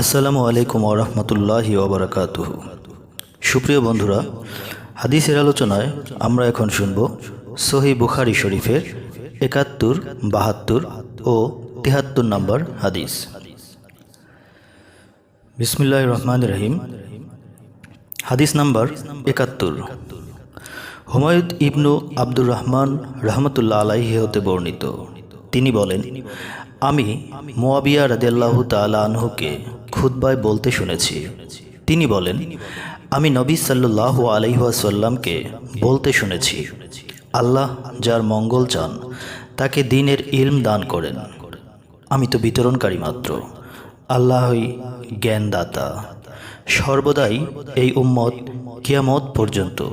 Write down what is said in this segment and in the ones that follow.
আসসালামু আলাইকুম ওরহমতুল্লাহি ওবরাকাত সুপ্রিয় বন্ধুরা, হাদিসের আলোচনায় আমরা এখন শুনব সহি বুখারি শরীফের একাত্তর, বাহাত্তর ও তিহাত্তর নম্বর হাদিস। বিসমিল্লাহ রহমান রহিম। হাদিস নাম্বার একাত্তর। হুমায়ুদ ইবনু আব্দুর রহমান রহমতুল্লাহ আলাইহি হতে বর্ণিত। তিনি বলেন, আমি মোয়াবিয়া রাদিয়াল্লাহু তাআলা আনহুকে খুতবায় বলতে শুনেছি। তিনি বলেন, আমি নবী সাল্লাল্লাহু আলাইহাসাল্লামকে বলতে শুনেছি, আল্লাহ যার মঙ্গল চান, তাকে দিনের ইলম দান করেন। আমি তো বিতরণকারী মাত্র, আল্লাহই জ্ঞানদাতা। সর্বদাই এই উম্মত কিয়ামত পর্যন্ত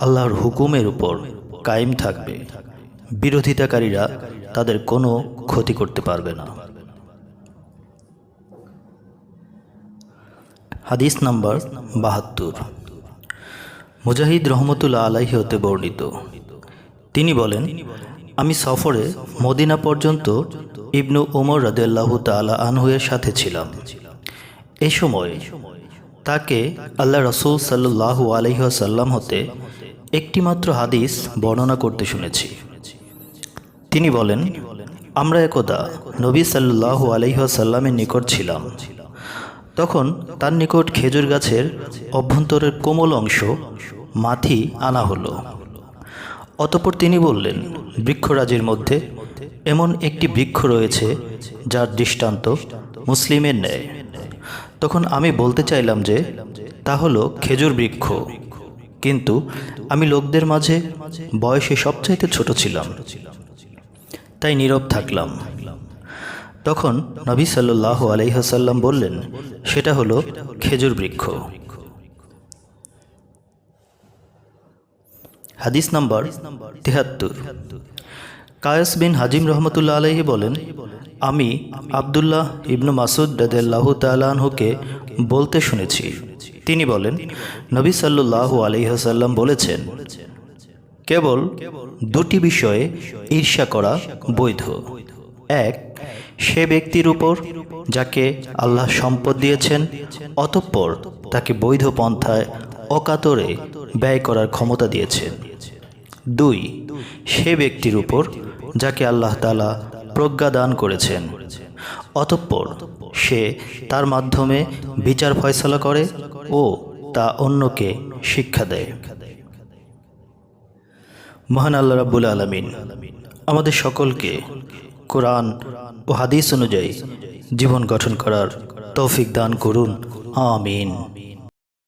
আল্লাহর হুকুমের উপর কায়েম থাকবে। বিরোধিতাকারীরা তাদের কোনো ক্ষতি করতে পারবে না। হাদিস নাম্বার বাহাত্তর। মুজাহিদ রহমতুল্লাহ আলাহি হতে বর্ণিত। তিনি বলেন, আমি সফরে মদিনা পর্যন্ত ইবনু ওমর রাদেল্লাহু তালা আনহুয়ের সাথে ছিলাম। এই সময় তাকে আল্লাহ রসুল সাল্লাহু আলহিহাসাল্লাম হতে একটিমাত্র হাদিস বর্ণনা করতে শুনেছি। তিনি বলেন, আমরা একদা নবী সাল্লাহু আলহিহাসাল্লামের নিকট ছিলাম। তখন তার নিকট খেজুর গাছের অভ্যন্তরের কোমল অংশ মাথি আনা হলো। অতপর তিনি বললেন, বৃক্ষরাজির মধ্যে এমন একটি বৃক্ষ রয়েছে যার দৃষ্টান্ত মুসলিমের ন্যায়। তখন আমি বলতে চাইলাম যে, তা হলো খেজুর বৃক্ষ। কিন্তু আমি লোকদের মাঝে বয়সে সবচাইতে ছোট ছিলাম। তাই নীরব থাকলাম। তখন নবী সাল্লাহ আলহিহাসাল্লাম বললেন, সেটা হলো খেজুর বৃক্ষ। হাদিস নাম্বার তিহাত্তর। কায়েস বিন হাজিম রহমতুল্লাহ আলহি বলেন, আমি আবদুল্লাহ ইবনু মাসুদ রদাল্লাহ তালানহুকে বলতে শুনেছি। তিনি বলেন, নবী সাল্লাহ আলহিহাসাল্লাম বলেছেন, কেবল দুটি বিষয়ে ঈর্ষা করা বৈধ। এক সে ব্যক্তির উপর যাকে আল্লাহ সম্পদ দিয়েছেন, অতঃপর তাকে বৈধ পন্থায় অকাতরে ব্যয় করার ক্ষমতা দিয়েছেন। দুই, সে ব্যক্তির উপর যাকে আল্লাহ তালা প্রজ্ঞা দান করেছেন, অতঃপর সে তার মাধ্যমে বিচার ফয়সলা করে ও তা অন্যকে শিক্ষা দেয়। মহান আল্লাহ রাব্বুল আলমিন আমাদের সকলকে কোরআন ও হাদিস অনুযায়ী জীবন গঠন করার তৌফিক দান করুন। আমিন।